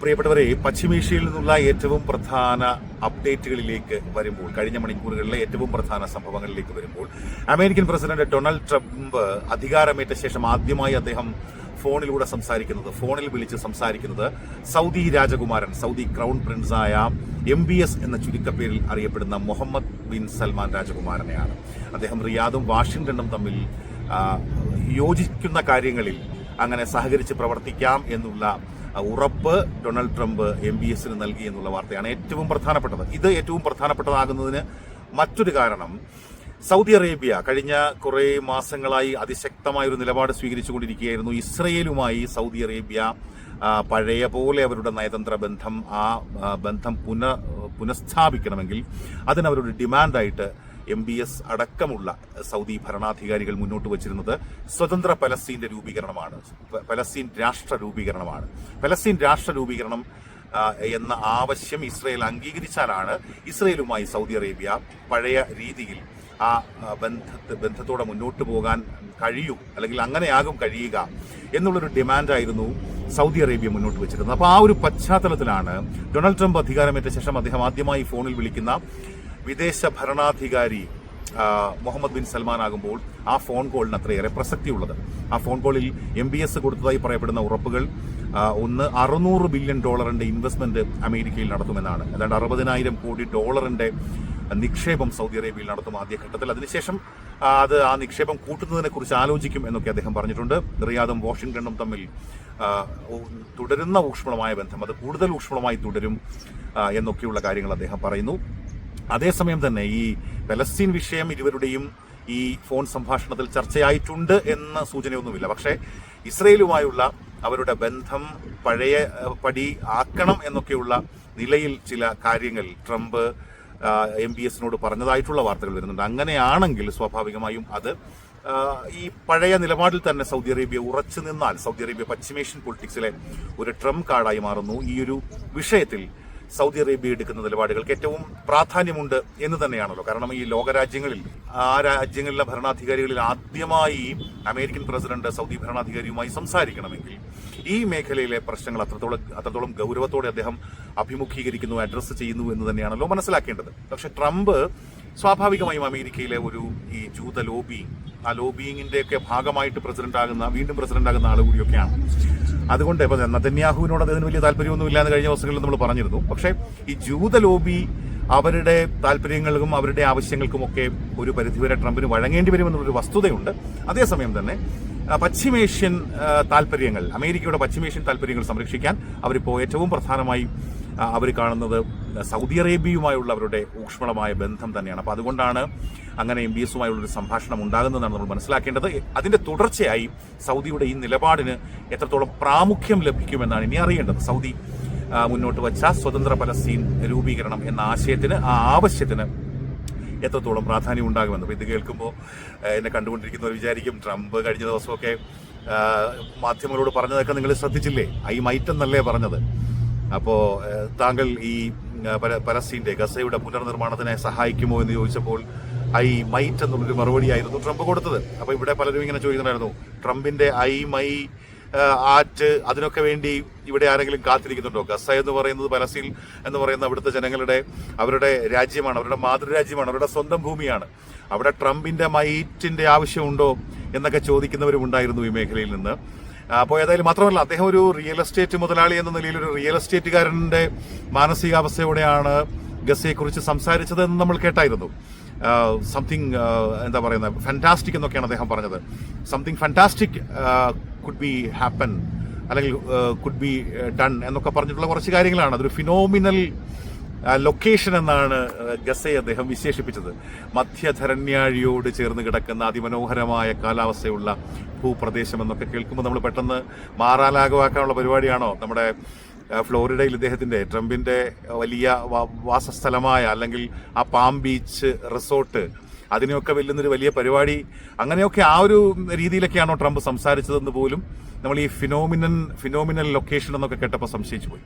പ്രിയപ്പെട്ടവരെ പശ്ചിമേഷ്യയിൽ നിന്നുള്ള ഏറ്റവും പ്രധാന അപ്ഡേറ്റുകളിലേക്ക് വരുമ്പോൾ കഴിഞ്ഞ മണിക്കൂറുകളിലെ ഏറ്റവും പ്രധാന സംഭവങ്ങളിലേക്ക് വരുമ്പോൾ അമേരിക്കൻ പ്രസിഡന്റ് ഡൊണാൾഡ് ട്രംപ് അധികാരമേറ്റ ശേഷം ആദ്യമായി അദ്ദേഹം ഫോണിലൂടെ സംസാരിക്കുന്നത് ഫോണിൽ വിളിച്ച് സംസാരിക്കുന്നത് സൗദി രാജകുമാരൻ സൗദി ക്രൗൺ പ്രിൻസായ എം ബി എസ് എന്ന ചുരുക്കപ്പേരിൽ അറിയപ്പെടുന്ന മുഹമ്മദ് ബിൻ സൽമാൻ രാജകുമാരനെയാണ്. അദ്ദേഹം റിയാദും വാഷിംഗ്ടണും തമ്മിൽ യോജിക്കുന്ന കാര്യങ്ങളിൽ അങ്ങനെ സഹകരിച്ച് പ്രവർത്തിക്കാം എന്നുള്ള ഉറപ്പ് ഡൊണാൾഡ് ട്രംപ് എം ബി എസിന് നൽകി എന്നുള്ള വാർത്തയാണ് ഏറ്റവും പ്രധാനപ്പെട്ടത്. ഇത് ഏറ്റവും പ്രധാനപ്പെട്ടതാകുന്നതിന് മറ്റൊരു കാരണം സൗദി അറേബ്യ കഴിഞ്ഞ കുറേ മാസങ്ങളായി അതിശക്തമായ ഒരു നിലപാട് സ്വീകരിച്ചുകൊണ്ടിരിക്കുകയായിരുന്നു. ഇസ്രയേലുമായി സൗദി അറേബ്യ പഴയ പോലെ അവരുടെ നയതന്ത്ര ബന്ധം ആ ബന്ധം പുന പുനഃസ്ഥാപിക്കണമെങ്കിൽ അതിനവരുടെ ഡിമാൻഡായിട്ട് എം ബി എസ് അടക്കമുള്ള സൗദി ഭരണാധികാരികൾ മുന്നോട്ട് വച്ചിരുന്നത് സ്വതന്ത്ര പലസ്തീന്റെ രൂപീകരണമാണ്. പലസ്തീൻ രാഷ്ട്ര രൂപീകരണമാണ്. പലസ്തീൻ രാഷ്ട്ര രൂപീകരണം എന്ന ആവശ്യം ഇസ്രയേൽ അംഗീകരിച്ചാലാണ് ഇസ്രയേലുമായി സൗദി അറേബ്യ പഴയ രീതിയിൽ ആ ബന്ധത്തെ ബന്ധത്തോടെ മുന്നോട്ട് പോകാൻ കഴിയൂ അല്ലെങ്കിൽ അങ്ങനെയാകും കഴിയുക എന്നുള്ളൊരു ഡിമാൻഡായിരുന്നു സൗദി അറേബ്യ മുന്നോട്ട് വെച്ചിരുന്നത്. അപ്പോൾ ആ ഒരു പശ്ചാത്തലത്തിലാണ് ഡൊണാൾഡ് ട്രംപ് അധികാരമേറ്റ ശേഷം അദ്ദേഹം ആദ്യമായി ഫോണിൽ വിളിക്കുന്ന വിദേശ ഭരണാധികാരി മുഹമ്മദ് ബിൻ സൽമാൻ ആകുമ്പോൾ ആ ഫോൺ കോളിന് അത്രയേറെ പ്രസക്തിയുള്ളത്. ആ ഫോൺ കോളിൽ എം ബി എസ് കൊടുത്തതായി പറയപ്പെടുന്ന ഉറപ്പുകൾ ഒന്ന് അറുന്നൂറ് ബില്യൺ ഡോളറിന്റെ ഇൻവെസ്റ്റ്മെന്റ് അമേരിക്കയിൽ നടത്തുമെന്നാണ്. അതായത് അറുപതിനായിരം കോടി ഡോളറിന്റെ നിക്ഷേപം സൗദി അറേബ്യയിൽ നടത്തും ആദ്യഘട്ടത്തിൽ. അതിനുശേഷം അത് ആ നിക്ഷേപം കൂട്ടുന്നതിനെ കുറിച്ച് ആലോചിക്കും എന്നൊക്കെ അദ്ദേഹം പറഞ്ഞിട്ടുണ്ട്. റിയാദും വാഷിംഗ്ടണും തമ്മിൽ തുടരുന്ന ഊഷ്മളമായ ബന്ധം അത് കൂടുതൽ ഊഷ്മളമായി തുടരും എന്നൊക്കെയുള്ള കാര്യങ്ങൾ അദ്ദേഹം പറയുന്നു. അതേസമയം തന്നെ ഈ പലസ്തീൻ വിഷയം ഇരുവരുടെയും ഈ ഫോൺ സംഭാഷണത്തിൽ ചർച്ചയായിട്ടുണ്ട് എന്ന സൂചനയൊന്നുമില്ല. പക്ഷേ ഇസ്രയേലുമായുള്ള അവരുടെ ബന്ധം പഴയ പടി ആക്കണം എന്നൊക്കെയുള്ള നിലയിൽ ചില കാര്യങ്ങൾ ട്രംപ് എം ബി എസിനോട് പറഞ്ഞതായിട്ടുള്ള വാർത്തകൾ വരുന്നുണ്ട്. അങ്ങനെയാണെങ്കിൽ സ്വാഭാവികമായും അത് ഈ പഴയ നിലപാടിൽ തന്നെ സൗദി അറേബ്യ ഉറച്ചു നിന്നാൽ സൗദി അറേബ്യ പശ്ചിമേഷ്യൻ പൊളിറ്റിക്സിലെ ഒരു ട്രംപ് കാർഡായി മാറുന്നു. ഈ ഒരു വിഷയത്തിൽ സൗദി അറേബ്യ എടുക്കുന്ന നിലപാടുകൾക്ക് ഏറ്റവും പ്രാധാന്യമുണ്ട് എന്ന് തന്നെയാണല്ലോ. കാരണം ഈ ലോകരാജ്യങ്ങളിൽ ആ രാജ്യങ്ങളിലെ ഭരണാധികാരികളിൽ ആദ്യമായി അമേരിക്കൻ പ്രസിഡന്റ് സൗദി ഭരണാധികാരിയുമായി സംസാരിക്കണമെങ്കിൽ ഈ മേഖലയിലെ പ്രശ്നങ്ങൾ അത്രത്തോളം അത്രത്തോളം ഗൗരവത്തോടെ അദ്ദേഹം അഭിമുഖീകരിക്കുന്നു അഡ്രസ്സ് ചെയ്യുന്നു എന്ന് തന്നെയാണല്ലോ മനസ്സിലാക്കേണ്ടത്. പക്ഷെ ട്രംപ് സ്വാഭാവികമായും അമേരിക്കയിലെ ഒരു ഈ ജൂത ലോബി ആ ലോബിയിങ്ങിന്റെ ഒക്കെ ഭാഗമായിട്ട് പ്രസിഡന്റ് ആകുന്ന വീണ്ടും പ്രസിഡന്റ് ആകുന്ന ആൾ കൂടിയൊക്കെയാണ്. അതുകൊണ്ട് ഇപ്പൊ നതന്യാഹുവിനോട് അദ്ദേഹത്തിന് വലിയ താല്പര്യമൊന്നും എന്ന് കഴിഞ്ഞ ദിവസങ്ങളിൽ നമ്മൾ പറഞ്ഞിരുന്നു. പക്ഷേ ഈ ജൂത ലോബി അവരുടെ താല്പര്യങ്ങൾക്കും അവരുടെ ആവശ്യങ്ങൾക്കും ഒക്കെ ഒരു പരിധിവരെ ട്രംപിന് വഴങ്ങേണ്ടി വരുമെന്നുള്ളൊരു വസ്തുതയുണ്ട്. അതേസമയം തന്നെ പശ്ചിമേഷ്യൻ താല്പര്യങ്ങൾ അമേരിക്കയുടെ പശ്ചിമേഷ്യൻ താല്പര്യങ്ങൾ സംരക്ഷിക്കാൻ അവരിപ്പോൾ ഏറ്റവും പ്രധാനമായി അവർ കാണുന്നത് സൗദി അറേബ്യയുമായുള്ള അവരുടെ ഊഷ്മളമായ ബന്ധം തന്നെയാണ്. അപ്പോൾ അതുകൊണ്ടാണ് അങ്ങനെ എം ബി എസുമായുള്ളൊരു സംഭാഷണം ഉണ്ടാകുന്നതെന്നാണ് നമ്മൾ മനസ്സിലാക്കേണ്ടത്. അതിന്റെ തുടർച്ചയായി സൗദിയുടെ ഈ നിലപാടിന് എത്രത്തോളം പ്രാമുഖ്യം ലഭിക്കുമെന്നാണ് ഇനി അറിയേണ്ടത്. സൗദി മുന്നോട്ട് വച്ച സ്വതന്ത്ര പലസ്തീൻ രൂപീകരണം എന്ന ആശയത്തിന് ആ ആവശ്യത്തിന് എത്രത്തോളം പ്രാധാന്യം ഉണ്ടാകുമെന്ന്. അപ്പോൾ ഇത് കേൾക്കുമ്പോൾ എന്നെ കണ്ടുകൊണ്ടിരിക്കുന്നവർ വിചാരിക്കും ട്രംപ് കഴിഞ്ഞ ദിവസമൊക്കെ മാധ്യമങ്ങളോട് പറഞ്ഞതൊക്കെ നിങ്ങൾ ശ്രദ്ധിച്ചില്ലേ? ഐ മൈറ്റ് എന്നല്ലേ പറഞ്ഞത്? അപ്പോൾ താങ്കൾ ഈ ആഹ്, പല- പലസ്തീന്റെ ഗസയുടെ പുനർനിർമ്മാണത്തിനെ സഹായിക്കുമോ എന്ന് ചോദിച്ചപ്പോൾ ഐ മൈറ്റ് എന്നുള്ളൊരു മറുപടിയായിരുന്നു ട്രംപ് കൊടുത്തത്. അപ്പോൾ ഇവിടെ പലരും ഇങ്ങനെ ചോദിക്കുന്നുണ്ടായിരുന്നു ട്രംപിന്റെ ഐ മൈ ആറ്റ് അതിനൊക്കെ വേണ്ടി ഇവിടെ ആരെങ്കിലും കാത്തിരിക്കുന്നുണ്ടോ? ഗസ എന്ന് പറയുന്നത് പലസ്തീൻ എന്ന് പറയുന്ന അവിടുത്തെ ജനങ്ങളുടെ അവരുടെ രാജ്യമാണ് അവരുടെ മാതൃരാജ്യമാണ് അവരുടെ സ്വന്തം ഭൂമിയാണ്. അവിടെ ട്രംപിന്റെ മൈറ്റിന്റെ ആവശ്യമുണ്ടോ? എന്നൊക്കെ ചോദിക്കുന്നവരും ഉണ്ടായിരുന്നു ഈ മേഖലയിൽ നിന്ന്. അപ്പോൾ ഏതായാലും മാത്രമല്ല അദ്ദേഹം ഒരു റിയൽ എസ്റ്റേറ്റ് മുതലാളി എന്ന നിലയിൽ ഒരു റിയൽ എസ്റ്റേറ്റുകാരന്റെ മാനസികാവസ്ഥയോടെയാണ് ഗസയെക്കുറിച്ച് സംസാരിച്ചത് എന്ന് നമ്മൾ കേട്ടായിരുന്നു. സംതിങ് എന്താ പറയുന്നത് ഫാന്റാസ്റ്റിക് എന്നൊക്കെയാണ് അദ്ദേഹം പറഞ്ഞത്. Something fantastic could be happen അല്ലെങ്കിൽ കുഡ് ബി ഡൺ എന്നൊക്കെ പറഞ്ഞിട്ടുള്ള കുറച്ച് കാര്യങ്ങളാണ്. അതൊരു ഫിനോമിനൽ ലൊക്കേഷൻ എന്നാണ് ഗസയെ അദ്ദേഹം വിശേഷിപ്പിച്ചത്. മധ്യധരണ്യാഴിയോട് ചേർന്ന് കിടക്കുന്ന അതിമനോഹരമായ കാലാവസ്ഥയുള്ള ഭൂപ്രദേശം എന്നൊക്കെ കേൾക്കുമ്പോൾ നമ്മൾ പെട്ടെന്ന് മാറാലാകമാക്കാനുള്ള പരിപാടിയാണോ? നമ്മുടെ ഫ്ലോറിഡയിൽ ഇദ്ദേഹത്തിന്റെ ട്രംപിന്റെ വലിയ വാസസ്ഥലമായ അല്ലെങ്കിൽ ആ പാം ബീച്ച് റിസോർട്ട് അതിനെയൊക്കെ വെല്ലുന്നൊരു വലിയ പരിപാടി. അങ്ങനെയൊക്കെ ആ ഒരു രീതിയിലൊക്കെയാണോ ട്രംപ് സംസാരിച്ചതെന്ന് പോലും നമ്മൾ ഈ ഫിനോമിനൻ ഫിനോമിനൽ ലൊക്കേഷൻ എന്നൊക്കെ കേട്ടപ്പോൾ സംശയിച്ചു പോയി.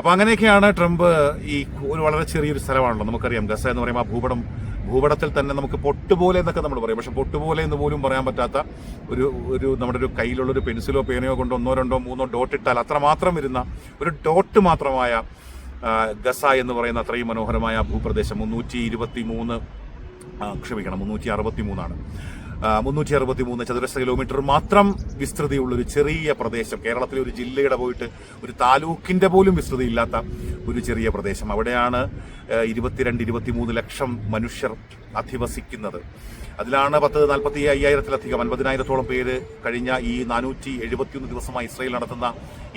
അപ്പൊ അങ്ങനെയൊക്കെയാണ് ട്രംപ് ഈ ഒരു വളരെ ചെറിയൊരു സ്ഥലമാണല്ലോ. നമുക്കറിയാം ഗസ എന്ന് പറയുമ്പോൾ ആ ഭൂപടം ഭൂപടത്തിൽ തന്നെ നമുക്ക് പൊട്ടുപോലെ എന്നൊക്കെ നമ്മൾ പറയും. പക്ഷെ പൊട്ടുപോലെ എന്ന് പോലും പറയാൻ പറ്റാത്ത ഒരു ഒരു നമ്മുടെ ഒരു കയ്യിലുള്ള ഒരു പെൻസിലോ പേനയോ കൊണ്ട് ഒന്നോ രണ്ടോ മൂന്നോ ഡോട്ട് ഇട്ടാൽ അത്രമാത്രം വരുന്ന ഒരു ഡോട്ട് മാത്രമായ ഗസ എന്ന് പറയുന്ന അത്രയും മനോഹരമായ ഭൂപ്രദേശം. മുന്നൂറ്റി ഇരുപത്തി മൂന്ന് ക്ഷമിക്കണം മുന്നൂറ്റി അറുപത്തി മൂന്നാണ് മുന്നൂറ്റി അറുപത്തി മൂന്ന് ചതുരശ്ര കിലോമീറ്റർ മാത്രം വിസ്തൃതിയുള്ള ഒരു ചെറിയ പ്രദേശം. കേരളത്തിലെ ഒരു ജില്ലയുടെ പോയിട്ട് ഒരു താലൂക്കിന്റെ പോലും വിസ്തൃതി ഇല്ലാത്ത ഒരു ചെറിയ പ്രദേശം. അവിടെയാണ് ഇരുപത്തിരണ്ട് ഇരുപത്തിമൂന്ന് ലക്ഷം മനുഷ്യർ അധിവസിക്കുന്നത്. അതിലാണ് പത്ത് നാൽപ്പത്തി അയ്യായിരത്തിലധികം അൻപതിനായിരത്തോളം പേര് കഴിഞ്ഞ ഈ നാനൂറ്റി എഴുപത്തിയൊന്ന് ദിവസമായി ഇസ്രയേൽ നടത്തുന്ന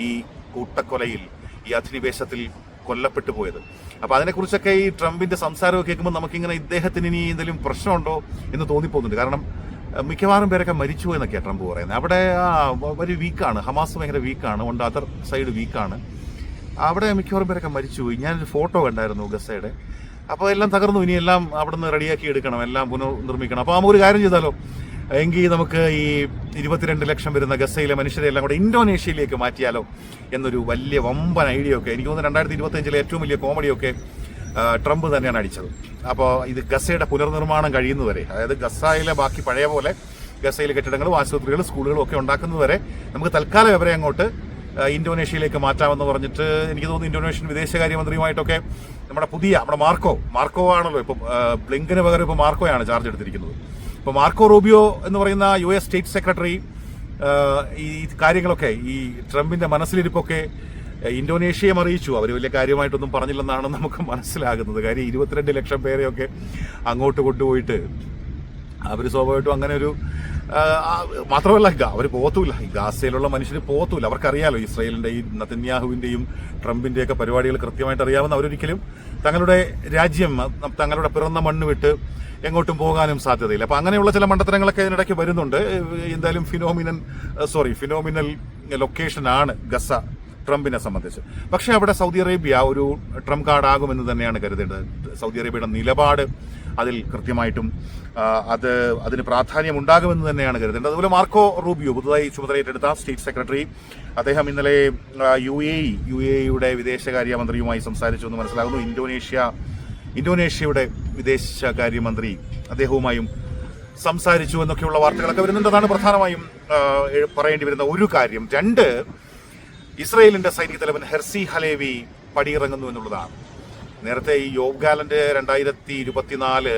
ഈ കൂട്ടക്കൊലയിൽ ഈ അധിനിവേശത്തിൽ കൊല്ലപ്പെട്ടു പോയത്. അപ്പോൾ അതിനെക്കുറിച്ചൊക്കെ ഈ ട്രംപിന്റെ സംസാരമൊക്കെ കേൾക്കുമ്പോൾ നമുക്കിങ്ങനെ ഇദ്ദേഹത്തിന് ഇനി എന്തെങ്കിലും പ്രശ്നമുണ്ടോ എന്ന് തോന്നിപ്പോകുന്നുണ്ട്. കാരണം മിക്കവാറും പേരൊക്കെ മരിച്ചു എന്നൊക്കെ ട്രംപ് പറയുന്നത്. അവിടെ ഒരു വീക്കാണ്. ഹമാസ് ഭയങ്കര വീക്കാണ്. ഉണ്ട് അതർ സൈഡ് വീക്കാണ്. അവിടെ മിക്കവാറും പേരൊക്കെ മരിച്ചുപോയി ഞാനൊരു ഫോട്ടോ കണ്ടായിരുന്നു ഗസയുടെ. അപ്പോൾ എല്ലാം തകർന്നു. ഇനി എല്ലാം അവിടെ നിന്ന് റെഡിയാക്കി എടുക്കണം. എല്ലാം പുനർനിർമ്മിക്കണം. അപ്പോൾ നമുക്ക് ഒരു കാര്യം ചെയ്താലോ? എങ്കിൽ നമുക്ക് ഈ ഇരുപത്തിരണ്ട് ലക്ഷം വരുന്ന ഗസയിലെ മനുഷ്യരെ എല്ലാം കൂടെ ഇന്തോനേഷ്യയിലേക്ക് മാറ്റിയാലോ? എന്നൊരു വലിയ വമ്പൻ ഐഡിയ ഒക്കെ എനിക്ക് തോന്നുന്നു രണ്ടായിരത്തി ഇരുപത്തഞ്ചിലെ ഏറ്റവും വലിയ കോമഡിയൊക്കെ ട്രംപ് തന്നെയാണ് അടിച്ചത്. അപ്പോൾ ഇത് ഗസയുടെ പുനർനിർമ്മാണം കഴിയുന്നതുവരെ അതായത് ഗസയിലെ ബാക്കി പഴയ പോലെ ഗസയിലെ കെട്ടിടങ്ങളും ആശുപത്രികളും സ്കൂളുകളും ഒക്കെ ഉണ്ടാക്കുന്നതുവരെ നമുക്ക് തൽക്കാലം വിവരം അങ്ങോട്ട് ഇന്തോനേഷ്യയിലേക്ക് മാറ്റാമെന്ന് പറഞ്ഞിട്ട് എനിക്ക് തോന്നുന്നു ഇന്തോനേഷ്യൻ വിദേശകാര്യമന്ത്രിയുമായിട്ടൊക്കെ നമ്മുടെ പുതിയ നമ്മുടെ മാർക്കോ മാർക്കോ ആണല്ലോ ഇപ്പം ബ്ലിങ്കിന് പകരം ഇപ്പോൾ മാർക്കോയാണ് ചാർജ് എടുത്തിരിക്കുന്നത്. ഇപ്പോൾ മാർക്കോ റൂബിയോ എന്ന് പറയുന്ന യു എസ് സ്റ്റേറ്റ് സെക്രട്ടറി ഈ കാര്യങ്ങളൊക്കെ ഈ ട്രംപിന്റെ മനസ്സിലിരിപ്പൊക്കെ ഇന്തോനേഷ്യയെ അറിയിച്ചു. അവർ വലിയ കാര്യമായിട്ടൊന്നും പറഞ്ഞില്ലെന്നാണ് നമുക്ക് മനസ്സിലാകുന്നത്. കാര്യം ഇരുപത്തിരണ്ട് ലക്ഷം പേരെയൊക്കെ അങ്ങോട്ട് കൊണ്ടുപോയിട്ട് അവർ സ്വാഭാവികമായിട്ടും അങ്ങനെ ഒരു മാത്രമല്ല അവർ പോകത്തുമില്ല ഈ ഗാസയിലുള്ള മനുഷ്യർ പോകത്തുമില്ല അവർക്കറിയാലോ ഇസ്രയേലിന്റെ ഈ നത്തന്യാഹുവിന്റെയും ട്രംപിന്റെയൊക്കെ പരിപാടികൾ കൃത്യമായിട്ട് അറിയാവുന്ന അവരൊരിക്കലും തങ്ങളുടെ രാജ്യം തങ്ങളുടെ പിറന്ന മണ്ണ് വിട്ട് എങ്ങോട്ടും പോകാനും സാധ്യതയില്ല. അപ്പോൾ അങ്ങനെയുള്ള ചില മണ്ടത്തരങ്ങളൊക്കെ ഇതിനിടയ്ക്ക് വരുന്നുണ്ട്. എന്തായാലും ഫിനോമിനൻ സോറി ഫിനോമിനൽ ലൊക്കേഷനാണ് ഗസ. ട്രംപിനെ സംബന്ധിച്ച്. പക്ഷേ അവിടെ സൗദി അറേബ്യ ഒരു ട്രംപ് കാർഡാകുമെന്ന് തന്നെയാണ് കരുതേണ്ടത്. സൗദി അറേബ്യയുടെ നിലപാട് അതിൽ കൃത്യമായിട്ടും അത് അതിന് പ്രാധാന്യം ഉണ്ടാകുമെന്ന് തന്നെയാണ് കരുതേണ്ടത്. അതുപോലെ മാർക്കോ റൂബിയോ പുതുതായി ചുമതലയേറ്റെടുത്ത സ്റ്റേറ്റ് സെക്രട്ടറി. അദ്ദേഹം ഇന്നലെ U A E U A ഇയുടെ വിദേശകാര്യമന്ത്രിയുമായി സംസാരിച്ചു എന്ന് മനസ്സിലാകുന്നു. ഇന്തോനേഷ്യ ഇന്തോനേഷ്യയുടെ വിദേശകാര്യമന്ത്രി അദ്ദേഹവുമായും സംസാരിച്ചു എന്നൊക്കെയുള്ള വാർത്തകളൊക്കെ വരുന്നുണ്ട്. അതാണ് പ്രധാനമായും പറയേണ്ടി വരുന്ന ഒരു കാര്യം. രണ്ട് ഇസ്രയേലിന്റെ സൈനിക തലവൻ ഹെർസി ഹലേവി പടിയിറങ്ങുന്നു എന്നുള്ളതാണ്. നേരത്തെ ഈ യോഗ് ഗാലന്റ് രണ്ടായിരത്തി ഇരുപത്തിനാല്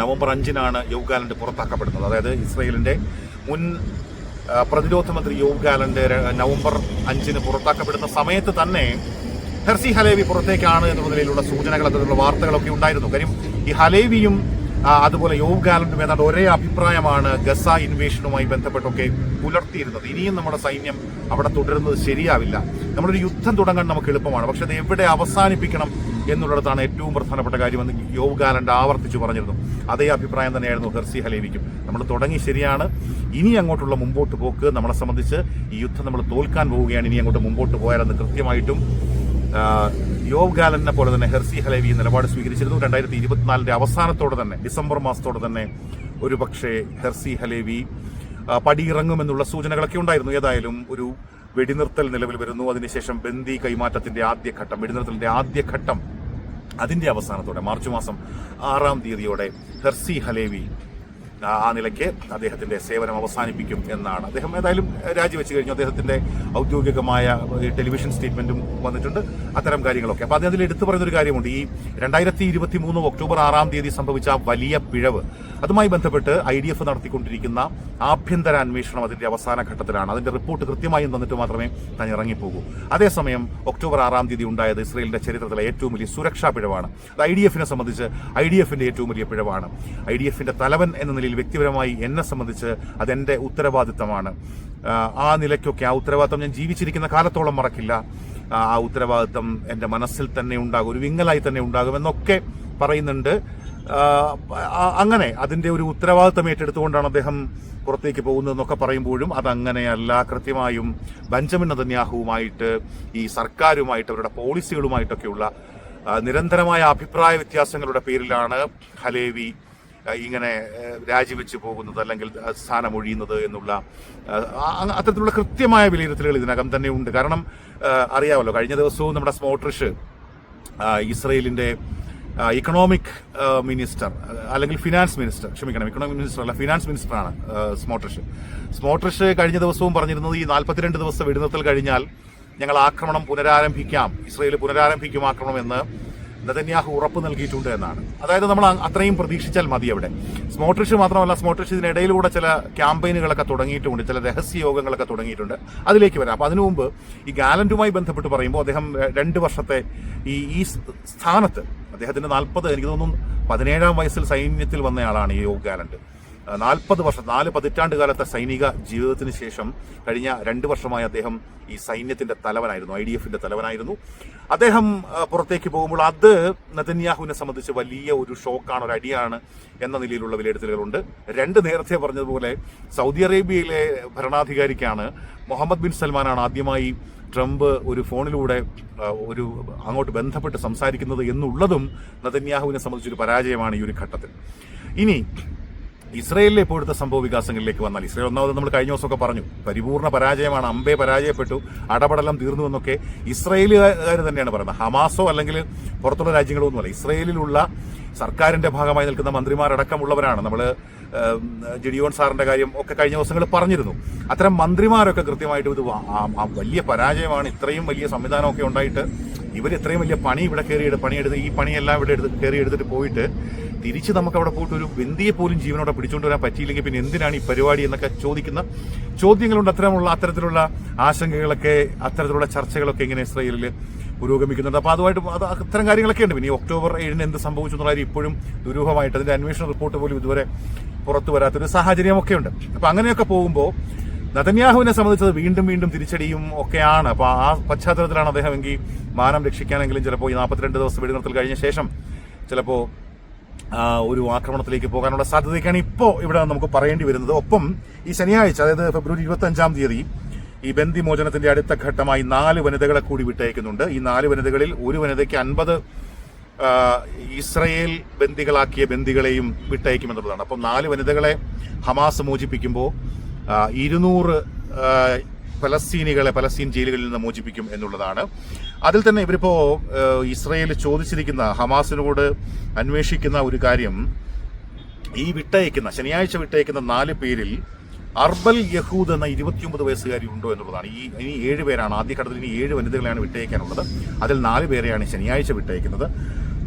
നവംബർ അഞ്ചിനാണ് യോഗ് ഗാലന്റ് പുറത്താക്കപ്പെടുന്നത്. അതായത് ഇസ്രയേലിന്റെ മുൻ പ്രതിരോധ മന്ത്രി യോഗ് ഗാലന്റ് നവംബർ അഞ്ചിന് പുറത്താക്കപ്പെടുന്ന സമയത്ത് തന്നെ ഹെർസി ഹലേവി പുറത്തേക്കാണ് എന്നുള്ള നിലയിലുള്ള സൂചനകൾ അതിലുള്ള വാർത്തകളൊക്കെ ഉണ്ടായിരുന്നു. കാര്യം ഈ ഹലേവിയും അതുപോലെ യോവ് ഗാലന്റും ഏതാണ്ട് ഒരേ അഭിപ്രായമാണ് ഗസ ഇൻവേഷനുമായി ബന്ധപ്പെട്ടൊക്കെ പുലർത്തിയിരുന്നത്. ഇനിയും നമ്മുടെ സൈന്യം അവിടെ തുടരുന്നത് ശരിയാവില്ല. നമ്മളൊരു യുദ്ധം തുടങ്ങാൻ നമുക്ക് എളുപ്പമാണ്. പക്ഷെ അത് എവിടെ അവസാനിപ്പിക്കണം എന്നുള്ളിടത്താണ് ഏറ്റവും പ്രധാനപ്പെട്ട കാര്യമെന്ന് യോവ് ഗാലന്റ് ആവർത്തിച്ചു പറഞ്ഞിരുന്നു. അതേ അഭിപ്രായം തന്നെയായിരുന്നു ഹെർസി ഹലേവിക്കും. നമ്മൾ തുടങ്ങി ശരിയാണ്. ഇനി അങ്ങോട്ടുള്ള മുമ്പോട്ട് പോക്ക് നമ്മളെ സംബന്ധിച്ച് ഈ യുദ്ധം നമ്മൾ തോൽക്കാൻ പോവുകയാണ്. ഇനി അങ്ങോട്ട് മുമ്പോട്ട് പോയാലെന്ന് കൃത്യമായിട്ടും യോവ് ഗാലനെ പോലെ തന്നെ ഹെർസി ഹലേവി നിലപാട് സ്വീകരിച്ചിരുന്നു. രണ്ടായിരത്തി ഇരുപത്തിനാലിന്റെ അവസാനത്തോടെ തന്നെ ഡിസംബർ മാസത്തോടെ തന്നെ ഒരു പക്ഷേ ഹെർസി ഹലേവി പടിയിറങ്ങുമെന്നുള്ള സൂചനകളൊക്കെ ഉണ്ടായിരുന്നു. ഏതായാലും ഒരു വെടിനിർത്തൽ നിലവിൽ വരുന്നു. അതിനുശേഷം ബന്ദി കൈമാറ്റത്തിന്റെ ആദ്യഘട്ടം വെടിനിർത്തലിന്റെ ആദ്യഘട്ടം അതിന്റെ അവസാനത്തോടെ മാർച്ച് മാസം ആറാം തീയതിയോടെ ഹെർസി ഹലേവി ആ നിലയ്ക്ക് അദ്ദേഹത്തിന്റെ സേവനം അവസാനിപ്പിക്കും എന്നാണ്. അദ്ദേഹം ഏതായാലും രാജിവെച്ച് കഴിഞ്ഞു. അദ്ദേഹത്തിന്റെ ഔദ്യോഗികമായ ടെലിവിഷൻ സ്റ്റേറ്റ്മെന്റും വന്നിട്ടുണ്ട്. അത്തരം കാര്യങ്ങളൊക്കെ. അപ്പൊ അതിൽ എടുത്തു പറയുന്ന ഒരു കാര്യമുണ്ട്. ഈ രണ്ടായിരത്തി ഇരുപത്തി മൂന്ന് ഒക്ടോബർ ആറാം തീയതി സംഭവിച്ച വലിയ പിഴവ് അതുമായി ബന്ധപ്പെട്ട് ഐ ഡി എഫ് നടത്തിക്കൊണ്ടിരിക്കുന്ന ആഭ്യന്തര അന്വേഷണം അതിന്റെ അവസാന ഘട്ടത്തിലാണ്. അതിന്റെ റിപ്പോർട്ട് കൃത്യമായും തന്നിട്ട് മാത്രമേ താൻ ഇറങ്ങിപ്പോകൂ. അതേസമയം ഒക്ടോബർ ആറാം തീയതി ഉണ്ടായത് ഇസ്രയേലിന്റെ ചരിത്രത്തിലെ ഏറ്റവും വലിയ സുരക്ഷാ പിഴവാണ്. അത് ഐ ഡി എഫിനെ സംബന്ധിച്ച് ഐ ഡി എഫിന്റെ ഏറ്റവും വലിയ പിഴവാണ്. ഐ ഡി എഫിന്റെ തലവൻ എന്ന നിലയിൽ വ്യക്തിപരമായി എന്നെ സംബന്ധിച്ച് അതെന്റെ ഉത്തരവാദിത്തമാണ്. ആ, നിലയ്ക്കൊക്കെ ആ ഉത്തരവാദിത്തം ഞാൻ ജീവിച്ചിരിക്കുന്ന കാലത്തോളം മറക്കില്ല. ആ ഉത്തരവാദിത്തം എന്റെ മനസ്സിൽ തന്നെ ഉണ്ടാകും ഒരു വിങ്ങലായി തന്നെ ഉണ്ടാകുമെന്നൊക്കെ പറയുന്നുണ്ട്. അങ്ങനെ അതിന്റെ ഒരു ഉത്തരവാദിത്തം ഏറ്റെടുത്തുകൊണ്ടാണ് അദ്ദേഹം പുറത്തേക്ക് പോകുന്നതെന്നൊക്കെ പറയുമ്പോഴും അതങ്ങനെയല്ല. കൃത്യമായും ബെഞ്ചമിൻ നദന്യാഹുവുമായിട്ട് ഈ സർക്കാരുമായിട്ട് അവരുടെ പോളിസികളുമായിട്ടൊക്കെയുള്ള നിരന്തരമായ അഭിപ്രായ വ്യത്യാസങ്ങളുടെ പേരിലാണ് ഹലേവി ഇങ്ങനെ രാജിവെച്ച് പോകുന്നത് അല്ലെങ്കിൽ സ്ഥാനം ഒഴിയുന്നത് എന്നുള്ള അത്തരത്തിലുള്ള കൃത്യമായ വിലയിരുത്തലുകൾ ഇതിനകം തന്നെ ഉണ്ട്. കാരണം അറിയാമല്ലോ കഴിഞ്ഞ ദിവസവും നമ്മുടെ സ്മോട്രിഷ് ഇസ്രയേലിന്റെ ഇക്കണോമിക് മിനിസ്റ്റർ അല്ലെങ്കിൽ ഫിനാൻസ് മിനിസ്റ്റർ ക്ഷമിക്കണം ഇക്കണോമിക് മിനിസ്റ്റർ അല്ല ഫിനാൻസ് മിനിസ്റ്ററാണ് സ്മോട്രിഷ് സ്മോട്രിഷ് കഴിഞ്ഞ ദിവസവും പറഞ്ഞിരുന്നത് ഈ നാൽപ്പത്തിരണ്ട് ദിവസം വെടിനിർത്തൽ കഴിഞ്ഞാൽ ഞങ്ങൾ ആക്രമണം പുനരാരംഭിക്കാം ഇസ്രയേൽ പുനരാരംഭിക്കും ആക്രമണം എന്ന് നെതന്യാഹു ഉറപ്പ് നൽകിയിട്ടുണ്ട് എന്നാണ്. അതായത് നമ്മൾ അത്രയും പ്രതീക്ഷിച്ചാൽ മതി അവിടെ. സ്മോട്രിഷ് മാത്രമല്ല സ്മോട്രിഷ് ഇതിനിടയിലൂടെ ചില ക്യാമ്പയിനുകളൊക്കെ തുടങ്ങിയിട്ടുണ്ട് ചില രഹസ്യ യോഗങ്ങളൊക്കെ തുടങ്ങിയിട്ടുണ്ട്. അതിലേക്ക് വരാം. അപ്പൊ അതിനു മുമ്പ് ഈ ഗാലന്റുമായി ബന്ധപ്പെട്ട് പറയുമ്പോൾ അദ്ദേഹം രണ്ട് വർഷത്തെ ഈ ഈ സ്ഥാനത്ത് അദ്ദേഹത്തിന്റെ നാൽപ്പത് എനിക്ക് തോന്നുന്നു പതിനേഴാം വയസ്സിൽ സൈന്യത്തിൽ വന്നയാളാണ് ഈ യോഗ ഗാലന്റ്. നാൽപ്പത് വർഷം നാല് പതിറ്റാണ്ട് കാലത്തെ സൈനിക ജീവിതത്തിന് ശേഷം കഴിഞ്ഞ രണ്ട് വർഷമായി അദ്ദേഹം ഈ സൈന്യത്തിന്റെ തലവനായിരുന്നു ഐ ഡി എഫിന്റെ തലവനായിരുന്നു. അദ്ദേഹം പുറത്തേക്ക് പോകുമ്പോൾ അത് നതന്യാഹുവിനെ സംബന്ധിച്ച് വലിയ ഒരു ഷോക്കാണ് ഒരു അടിയാണ് എന്ന നിലയിലുള്ള വിലയിരുത്തലുകളുണ്ട്. രണ്ട് നേരത്തെ പറഞ്ഞതുപോലെ സൗദി അറേബ്യയിലെ ഭരണാധികാരിക്കാണ് മുഹമ്മദ് ബിൻ സൽമാനാണ് ആദ്യമായി ട്രംപ് ഒരു ഫോണിലൂടെ ഒരു അങ്ങോട്ട് ബന്ധപ്പെട്ട് സംസാരിക്കുന്നത് എന്നുള്ളതും നതന്യാഹുവിനെ സംബന്ധിച്ചൊരു പരാജയമാണ് ഈ ഒരു ഘട്ടത്തിൽ. ഇനി ഇസ്രയേലിലെ ഇപ്പോഴത്തെ സംഭവ വികാസങ്ങളിലേക്ക് വന്നാൽ. ഇസ്രയേൽ ഒന്നാമത് നമ്മൾ കഴിഞ്ഞ ദിവസമൊക്കെ പറഞ്ഞു പരിപൂർണ പരാജയമാണ് അമ്പേ പരാജയപ്പെട്ടു അടപടലം തീർന്നു എന്നൊക്കെ ഇസ്രയേലുകാർ തന്നെയാണ് പറയുന്നത്. ഹമാസോ അല്ലെങ്കിൽ പുറത്തുള്ള രാജ്യങ്ങളോ ഒന്നുമല്ല ഇസ്രയേലിലുള്ള സർക്കാരിന്റെ ഭാഗമായി നിൽക്കുന്ന മന്ത്രിമാരടക്കമുള്ളവരാണ്. നമ്മൾ ജിഡിയോൺ സാറിന്റെ കാര്യം ഒക്കെ കഴിഞ്ഞ ദിവസങ്ങൾ പറഞ്ഞിരുന്നു. അത്തരം മന്ത്രിമാരൊക്കെ കൃത്യമായിട്ട് ഇത് വലിയ പരാജയമാണ് ഇത്രയും വലിയ സംവിധാനമൊക്കെ ഉണ്ടായിട്ട് ഇവർ ഇത്രയും വലിയ പണി ഇവിടെ കയറിയെടുത്ത് പണിയെടുത്ത് ഈ പണിയെല്ലാം ഇവിടെ എടുത്ത് കയറി എടുത്തിട്ട് പോയിട്ട് തിരിച്ച് നമുക്ക് അവിടെ പോയിട്ട് ഒരു വെന്തിയെ പോലും ജീവനോടെ പിടിച്ചുകൊണ്ട് വരാൻ പറ്റിയില്ലെങ്കിൽ പിന്നെ എന്തിനാണ് ഈ പരിപാടി എന്നൊക്കെ ചോദിക്കുന്ന ചോദ്യങ്ങളുണ്ട്. അത്തരമുള്ള അത്തരത്തിലുള്ള ആശങ്കകളൊക്കെ അത്തരത്തിലുള്ള ചർച്ചകളൊക്കെ ഇങ്ങനെ ഇസ്രയേലിൽ പുരോഗമിക്കുന്നുണ്ട്. അപ്പോൾ അതുമായിട്ട് അത് അത്തരം കാര്യങ്ങളൊക്കെ ഉണ്ട്. പിന്നെ ഒക്ടോബർ ഏഴിന് എന്ത് സംഭവിച്ചു എന്നുള്ള ഇപ്പോഴും ദുരൂഹമായിട്ട് അതിന്റെ അന്വേഷണ റിപ്പോർട്ട് പോലും ഇതുവരെ പുറത്തു വരാത്തൊരു സാഹചര്യമൊക്കെ ഉണ്ട്. അപ്പോൾ അങ്ങനെയൊക്കെ പോകുമ്പോൾ നതന്യാഹുവിനെ സംബന്ധിച്ചത് വീണ്ടും വീണ്ടും തിരിച്ചടിയും ഒക്കെയാണ്. അപ്പോൾ ആ പശ്ചാത്തലത്തിലാണ് അദ്ദേഹം എങ്കിൽ മാനം രക്ഷിക്കാനെങ്കിലും ചിലപ്പോൾ ഈ നാൽപ്പത്തിരണ്ട് ദിവസം വെടിനിർത്തൽ കഴിഞ്ഞ ശേഷം ചിലപ്പോൾ ഒരു ആക്രമണത്തിലേക്ക് പോകാനുള്ള സാധ്യതയൊക്കെയാണ് ഇപ്പോൾ ഇവിടെ നമുക്ക് പറയേണ്ടി വരുന്നത്. ഒപ്പം ഈ ശനിയാഴ്ച അതായത് ഫെബ്രുവരി ഇരുപത്തി അഞ്ചാം തീയതി ഈ ബന്ദി മോചനത്തിന്റെ അടുത്ത ഘട്ടമായി നാല് വനിതകളെ കൂടി വിട്ടയക്കുന്നുണ്ട്. ഈ നാല് വനിതകളിൽ ഒരു വനിതയ്ക്ക് അൻപത് ഇസ്രയേൽ ബന്ദികളാക്കിയ ബന്ദികളെയും വിട്ടയക്കുമെന്നുള്ളതാണ്. അപ്പം നാല് വനിതകളെ ഹമാസ് മോചിപ്പിക്കുമ്പോൾ ഇരുന്നൂറ് ആ, പലസ്തീൻ ജയിലുകളിൽ നിന്ന് മോചിപ്പിക്കും എന്നുള്ളതാണ്. അതിൽ തന്നെ ഇവരിപ്പോ ആ, ഇസ്രയേൽ ചോദിച്ചിരിക്കുന്ന ഹമാസിനോട് അന്വേഷിക്കുന്ന ഒരു കാര്യം ഈ വിട്ടയക്കുന്ന ശനിയാഴ്ച വിട്ടയക്കുന്ന നാല് പേരിൽ അർബൽ യഹൂദ് എന്ന ഇരുപത്തിയൊമ്പത് വയസ്സുകാരി ഉണ്ടോ എന്നുള്ളതാണ്. ഈ ഇനി ഏഴ് പേരാണ് ആദ്യഘട്ടത്തിൽ ഇനി ഏഴ് വനിതകളെയാണ് വിട്ടയക്കാനുള്ളത്. അതിൽ നാല് പേരെയാണ് ശനിയാഴ്ച വിട്ടയക്കുന്നത്.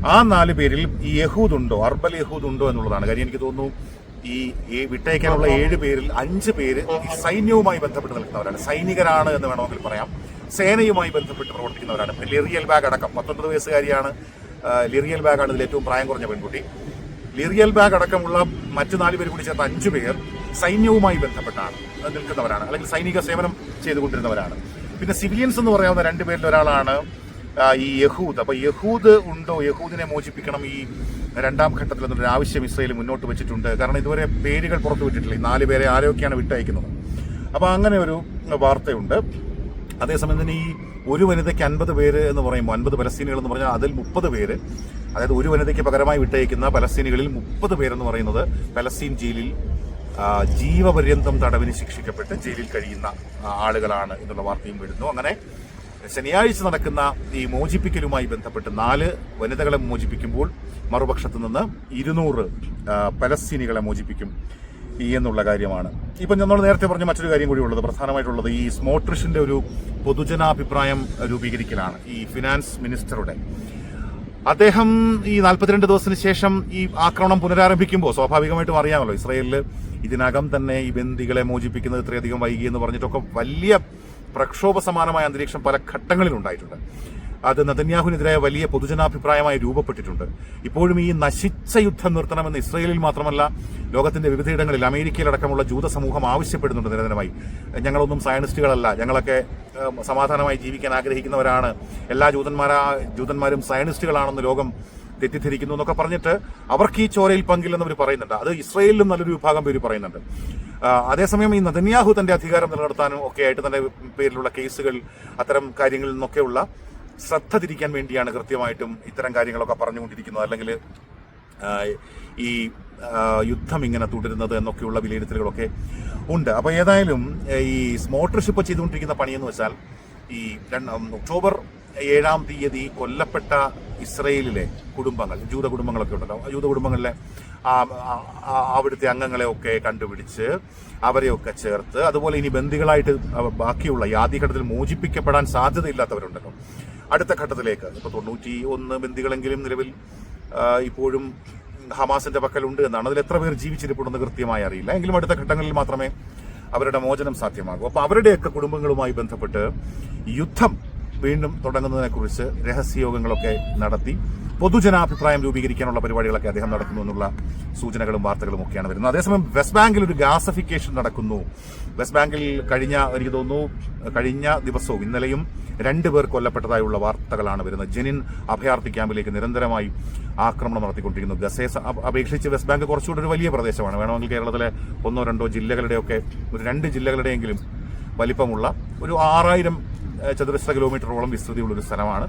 ആ നാല് പേരിൽ ഈ യഹൂദ് ഉണ്ടോ അർബൽ യഹൂദ് ഉണ്ടോ എന്നുള്ളതാണ്. കാര്യം എനിക്ക് തോന്നുന്നു ഈ വിട്ടയക്കാനുള്ള ഏഴ് പേരിൽ അഞ്ച് പേര് ഈ സൈന്യവുമായി ബന്ധപ്പെട്ട് നിൽക്കുന്നവരാണ്. സൈനികരാണ് എന്ന് വേണമെങ്കിൽ പറയാം. സേനയുമായി ബന്ധപ്പെട്ട് പ്രവർത്തിക്കുന്നവരാണ്. ലിറിയൽ ബാഗ് അടക്കം. പത്തൊൻപത് വയസ്സുകാരിയാണ് ലിറിയൽ ബാഗാണ് ഇതിൽ ഏറ്റവും പ്രായം കുറഞ്ഞ പെൺകുട്ടി. ലിറിയൽ ബാഗ് അടക്കമുള്ള മറ്റു നാല് പേര് കൂടി ചേർത്ത അഞ്ചു പേർ സൈന്യവുമായി ബന്ധപ്പെട്ടാണ്. നിൽക്കുന്നവരാണ്. അല്ലെങ്കിൽ സൈനിക സേവനം ചെയ്തുകൊണ്ടിരുന്നവരാണ്. പിന്നെ സിവിലിയൻസ് എന്ന് പറയാവുന്ന രണ്ടുപേരിൽ ഒരാളാണ് ഈ യഹൂദ്. അപ്പൊ യഹൂദ് ഉണ്ടോ? യഹൂദിനെ മോചിപ്പിക്കണം ഈ രണ്ടാം ഘട്ടത്തിൽ എന്നൊരു ആവശ്യം ഇസ്രയേൽ മുന്നോട്ട് വെച്ചിട്ടുണ്ട്. കാരണം ഇതുവരെ പേരുകൾ പുറത്തുവിട്ടിട്ടില്ല നാല് പേരെ ആരൊക്കെയാണ് വിട്ടയക്കുന്നത്? അപ്പോൾ അങ്ങനെ ഒരു വാർത്തയുണ്ട്. അതേസമയം തന്നെ ഈ ഒരു വനിതയ്ക്ക് അൻപത് പേര് എന്ന് പറയുമ്പോൾ അൻപത് പലസ്തീനികൾ എന്ന് പറഞ്ഞാൽ അതിൽ മുപ്പത് പേര് അതായത് ഒരു വനിതയ്ക്ക് പകരമായി വിട്ടയക്കുന്ന പലസ്തീനികളിൽ മുപ്പത് പേരെന്ന് പറയുന്നത് പലസ്തീൻ ജയിലിൽ ജീവപര്യന്തം തടവിന് ശിക്ഷിക്കപ്പെട്ട് ജയിലിൽ കഴിയുന്ന ആളുകളാണ് എന്നുള്ള വാർത്തയും വരുന്നു. അങ്ങനെ ശനിയാഴ്ച നടക്കുന്ന ഈ മോചിപ്പിക്കലുമായി ബന്ധപ്പെട്ട് നാല് വനിതകളെ മോചിപ്പിക്കുമ്പോൾ മറുപക്ഷത്തു നിന്ന് ഇരുന്നൂറ് പലസ്തീനികളെ മോചിപ്പിക്കും എന്നുള്ള കാര്യമാണ്. ഇപ്പം നമ്മൾ നേരത്തെ പറഞ്ഞ മറ്റൊരു കാര്യം കൂടി ഉള്ളത് പ്രധാനമായിട്ടുള്ളത് ഈ സ്മോട്രിഷിന്റെ ഒരു പൊതുജനാഭിപ്രായം രൂപീകരിക്കലാണ് ഈ ഫിനാൻസ് മിനിസ്റ്ററുടെ. അദ്ദേഹം ഈ നാൽപ്പത്തിരണ്ട് ദിവസത്തിന് ശേഷം ഈ ആക്രമണം പുനരാരംഭിക്കുമ്പോൾ സ്വാഭാവികമായിട്ടും അറിയാമല്ലോ ഇസ്രയേലിൽ ഇതിനകം തന്നെ ഈ ബന്ദികളെ മോചിപ്പിക്കുന്നത് ഇത്രയധികം വൈകി എന്ന് പറഞ്ഞിട്ടൊക്കെ വലിയ പ്രക്ഷോഭ സമാനമായ അന്തരീക്ഷം പല ഘട്ടങ്ങളിൽ ഉണ്ടായിട്ടുണ്ട് അത് നദന്യാഹുവിനെതിരായ വലിയ പൊതുജനാഭിപ്രായമായി രൂപപ്പെട്ടിട്ടുണ്ട്. ഇപ്പോഴും ഈ നശിച്ച യുദ്ധം നിർത്തണമെന്ന് ഇസ്രയേലിൽ മാത്രമല്ല ലോകത്തിന്റെ വിവിധയിടങ്ങളിൽ അമേരിക്കയിലടക്കമുള്ള ജൂത സമൂഹം ആവശ്യപ്പെടുന്നുണ്ട് നിരന്തരമായി. ഞങ്ങളൊന്നും സയനിസ്റ്റുകളല്ല. ഞങ്ങളൊക്കെ സമാധാനമായി ജീവിക്കാൻ ആഗ്രഹിക്കുന്നവരാണ്. എല്ലാ ജൂതന്മാരാ ജൂതന്മാരും സയനിസ്റ്റുകളാണെന്ന് ലോകം തെറ്റിദ്ധരിക്കുന്നു എന്നൊക്കെ പറഞ്ഞിട്ട് അവർക്ക് ഈ ചോരയിൽ പങ്കില്ലെന്ന് അവർ പറയുന്നുണ്ട്. അത് ഇസ്രയേലിലും നല്ലൊരു വിഭാഗം പേര് പറയുന്നുണ്ട്. അതേസമയം ഈ നദന്യാഹു തന്റെ അധികാരം നിലനിർത്താനും ഒക്കെ ആയിട്ട് തന്റെ പേരിലുള്ള കേസുകൾ അത്തരം കാര്യങ്ങളിൽ നിന്നൊക്കെയുള്ള ശ്രദ്ധ തിരിക്കാൻ വേണ്ടിയാണ് കൃത്യമായിട്ടും ഇത്തരം കാര്യങ്ങളൊക്കെ പറഞ്ഞുകൊണ്ടിരിക്കുന്നത്. അല്ലെങ്കിൽ ഈ യുദ്ധം ഇങ്ങനെ തുടരുന്നത് എന്നൊക്കെയുള്ള വിലയിരുത്തലുകളൊക്കെ ഉണ്ട്. അപ്പോൾ ഏതായാലും ഈ സ്മോട്ടർഷിപ്പ് ചെയ്തുകൊണ്ടിരിക്കുന്ന പണിയെന്ന് വെച്ചാൽ ഈ ഒക്ടോബർ ഏഴാം തീയതി കൊല്ലപ്പെട്ട ഇസ്രയേലിലെ കുടുംബങ്ങൾ ജൂത കുടുംബങ്ങളൊക്കെ ഉണ്ടല്ലോ. ജൂത കുടുംബങ്ങളിലെ അവിടുത്തെ അംഗങ്ങളെ ഒക്കെ കണ്ടുപിടിച്ച് അവരെയൊക്കെ ചേർത്ത് അതുപോലെ ഇനി ബന്ദികളായിട്ട് ബാക്കിയുള്ള ഈ ആദ്യഘട്ടത്തിൽ മോചിപ്പിക്കപ്പെടാൻ സാധ്യതയില്ലാത്തവരുണ്ടല്ലോ. അടുത്ത ഘട്ടത്തിലേക്ക് ഇപ്പോൾ തൊണ്ണൂറ്റി ഒന്ന് ബന്ദികളെങ്കിലും നിലവിൽ ഇപ്പോഴും ഹമാസിന്റെ പക്കലുണ്ട് എന്നാണ്. അതിൽ എത്ര പേർ ജീവിച്ചിരിപ്പുണ്ടെന്ന് കൃത്യമായി അറിയില്ല. എങ്കിലും അടുത്ത ഘട്ടങ്ങളിൽ മാത്രമേ അവരുടെ മോചനം സാധ്യമാകൂ. അപ്പോൾ അവരുടെയൊക്കെ കുടുംബങ്ങളുമായി ബന്ധപ്പെട്ട് യുദ്ധം വീണ്ടും തുടങ്ങുന്നതിനെ കുറിച്ച് രഹസ്യയോഗങ്ങളൊക്കെ നടത്തി പൊതുജനാഭിപ്രായം രൂപീകരിക്കാനുള്ള പരിപാടികളൊക്കെ അദ്ദേഹം നടക്കുന്നു എന്നുള്ള സൂചനകളും വാർത്തകളും ഒക്കെയാണ് വരുന്നത്. അതേസമയം വെസ്റ്റ് ബാങ്കിൽ ഒരു ഗാസഫിക്കേഷൻ നടക്കുന്നു. വെസ്റ്റ് ബാങ്കിൽ കഴിഞ്ഞ എനിക്ക് തോന്നുന്നു കഴിഞ്ഞ ദിവസവും ഇന്നലെയും രണ്ട് പേർ കൊല്ലപ്പെട്ടതായുള്ള വാർത്തകളാണ് വരുന്നത്. ജനിൻ അഭയാർത്ഥി ക്യാമ്പിലേക്ക് നിരന്തരമായി ആക്രമണം നടത്തിക്കൊണ്ടിരിക്കുന്നു. ഗസയെ അപേക്ഷിച്ച് വെസ്റ്റ് ബാങ്ക് കുറച്ചുകൂടി ഒരു വലിയ പ്രദേശമാണ്. വേണമെങ്കിൽ കേരളത്തിലെ ഒന്നോ രണ്ടോ ജില്ലകളുടെയൊക്കെ ഒരു രണ്ട് ജില്ലകളുടെയെങ്കിലും വലിപ്പമുള്ള ഒരു ആറായിരം ചതുരശ്ര കിലോമീറ്ററോളം വിസ്തൃതിയുള്ള ഒരു സ്ഥലമാണ്.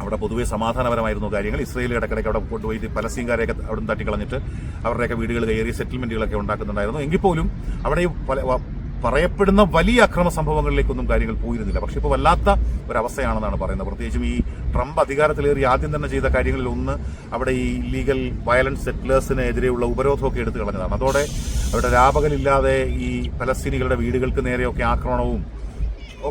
അവിടെ പൊതുവെ സമാധാനപരമായിരുന്നു കാര്യങ്ങൾ. ഇസ്രയേൽ ഇടയ്ക്കിടയ്ക്ക് അവിടെ കൊണ്ടുപോയി പലസ്തീൻകാരെയൊക്കെ അവിടെ തട്ടിക്കളഞ്ഞിട്ട് അവരുടെയൊക്കെ വീടുകൾ കയറി സെറ്റിൽമെന്റുകളൊക്കെ ഉണ്ടാക്കുന്നുണ്ടായിരുന്നു. എങ്കിൽ പോലും അവിടെ പല പറയപ്പെടുന്ന വലിയ അക്രമ സംഭവങ്ങളിലേക്കൊന്നും കാര്യങ്ങൾ പോയിരുന്നില്ല. പക്ഷെ ഇപ്പോൾ വല്ലാത്ത ഒരവസ്ഥയാണെന്നാണ് പറയുന്നത്. പ്രത്യേകിച്ചും ഈ ട്രംപ് അധികാരത്തിലേറി ആദ്യം തന്നെ ചെയ്ത കാര്യങ്ങളിൽ ഒന്ന് അവിടെ ഈ ലീഗൽ വയലൻസ് സെറ്റിലേഴ്സിനെതിരെയുള്ള ഉപരോധമൊക്കെ എടുത്തു കളഞ്ഞതാണ്. അതോടെ അവിടെ രാപകലില്ലാതെ ഈ പലസ്തീനികളുടെ വീടുകൾക്ക് നേരെയൊക്കെ ആക്രമണവും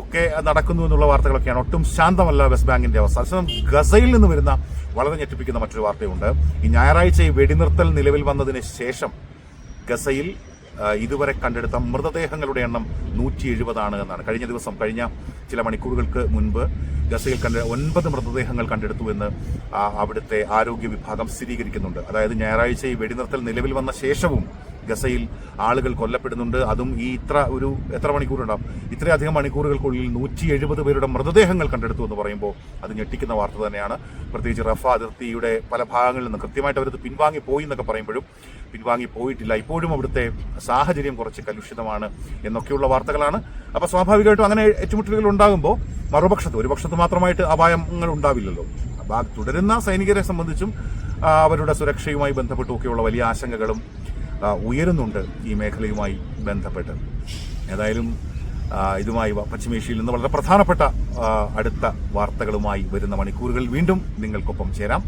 ഒക്കെ നടക്കുന്നു എന്നുള്ള വാർത്തകളൊക്കെയാണ്. ഒട്ടും ശാന്തമല്ല വെസ്റ്റ് ബാങ്കിന്റെ അവസ്ഥ. അതേസമയം ഗസയിൽ നിന്ന് വരുന്ന വളരെ ഞെട്ടിപ്പിക്കുന്ന മറ്റൊരു വാർത്തയുണ്ട്. ഈ ഞായറാഴ്ച ഈ വെടിനിർത്തൽ നിലവിൽ വന്നതിന് ശേഷം ഗസയിൽ ഇതുവരെ കണ്ടെടുത്ത മൃതദേഹങ്ങളുടെ എണ്ണം നൂറ്റി എഴുപതാണ് എന്നാണ്. കഴിഞ്ഞ ദിവസം കഴിഞ്ഞ ചില മണിക്കൂറുകൾക്ക് മുൻപ് ഗസയിൽ കണ്ട ഒൻപത് മൃതദേഹങ്ങൾ കണ്ടെടുത്തു എന്ന് അവിടുത്തെ ആരോഗ്യ വിഭാഗം സ്ഥിരീകരിക്കുന്നുണ്ട്. അതായത് ഞായറാഴ്ച ഈ വെടിനിർത്തൽ നിലവിൽ വന്ന ശേഷവും ഗസയിൽ ആളുകൾ കൊല്ലപ്പെടുന്നുണ്ട്. അതും ഈ ഇത്ര ഒരു എത്ര മണിക്കൂറുണ്ടാവും? ഇത്രയധികം മണിക്കൂറുകൾക്കുള്ളിൽ നൂറ്റി എഴുപത് പേരുടെ മൃതദേഹങ്ങൾ കണ്ടെടുത്തു എന്ന് പറയുമ്പോൾ അത് ഞെട്ടിക്കുന്ന വാർത്ത തന്നെയാണ്. പ്രത്യേകിച്ച് റഫ അതിർത്തിയുടെ പല ഭാഗങ്ങളിൽ നിന്ന് കൃത്യമായിട്ട് അവരത് പിൻവാങ്ങി പോയി എന്നൊക്കെ പറയുമ്പോഴും പിൻവാങ്ങി പോയിട്ടില്ല. ഇപ്പോഴും അവിടുത്തെ സാഹചര്യം കുറച്ച് കലുഷിതമാണ് എന്നൊക്കെയുള്ള വാർത്തകളാണ്. അപ്പോൾ സ്വാഭാവികമായിട്ടും അങ്ങനെ ഏറ്റുമുട്ടലുകൾ ഉണ്ടാകുമ്പോൾ മറുപക്ഷത്ത് ഒരു പക്ഷത്ത് മാത്രമായിട്ട് അപായങ്ങൾ ഉണ്ടാവില്ലല്ലോ. തുടരുന്ന സൈനികരെ സംബന്ധിച്ചും അവരുടെ സുരക്ഷയുമായി ബന്ധപ്പെട്ടുമൊക്കെയുള്ള വലിയ ആശങ്കകളും ഉയരുന്നുണ്ട് ഈ മേഖലയുമായി ബന്ധപ്പെട്ട്. ഏതായാലും ഇതുമായി പശ്ചിമേഷ്യയിൽ നിന്ന് വളരെ പ്രധാനപ്പെട്ട അടുത്ത വാർത്തകളുമായി വരുന്ന മണിക്കൂറുകൾ വീണ്ടും നിങ്ങൾക്കൊപ്പം ചേരാം.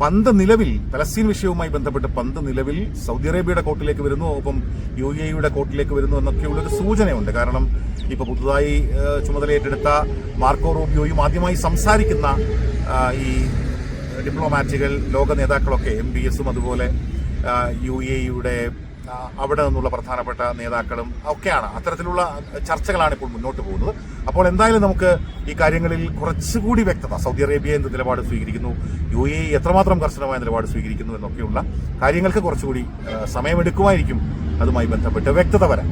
പന്ത് നിലവിൽ പലസ്തീൻ വിഷയവുമായി ബന്ധപ്പെട്ട് പന്ത് നിലവിൽ സൗദി അറേബ്യയുടെ കോട്ടിലേക്ക് വരുന്നു ഒപ്പം യു എ യുടെ കോട്ടിലേക്ക് വരുന്നു എന്നൊക്കെയുള്ളൊരു സൂചനയുണ്ട്. കാരണം ഇപ്പോൾ പുതുതായി ചുമതലയേറ്റെടുത്ത മാർക്കോ റോബിയോയും ആദ്യമായി സംസാരിക്കുന്ന ഈ ഡിപ്ലോമാറ്റുകൾ ലോക നേതാക്കളൊക്കെ എം ബി എസും അതുപോലെ യു എ യുടെ അവിടെ നിന്നുള്ള പ്രധാനപ്പെട്ട നേതാക്കളും ഒക്കെയാണ്. അത്തരത്തിലുള്ള ചർച്ചകളാണ് ഇപ്പോൾ മുന്നോട്ട് പോകുന്നത്. അപ്പോൾ എന്തായാലും നമുക്ക് ഈ കാര്യങ്ങളിൽ കുറച്ചുകൂടി വ്യക്തത സൗദി അറേബ്യ എന്ത് നിലപാട് സ്വീകരിക്കുന്നു യു എ എത്രമാത്രം കർശനമായ നിലപാട് സ്വീകരിക്കുന്നു എന്നൊക്കെയുള്ള കാര്യങ്ങൾക്ക് കുറച്ചുകൂടി സമയമെടുക്കുമായിരിക്കും അതുമായി ബന്ധപ്പെട്ട് വ്യക്തത വരാം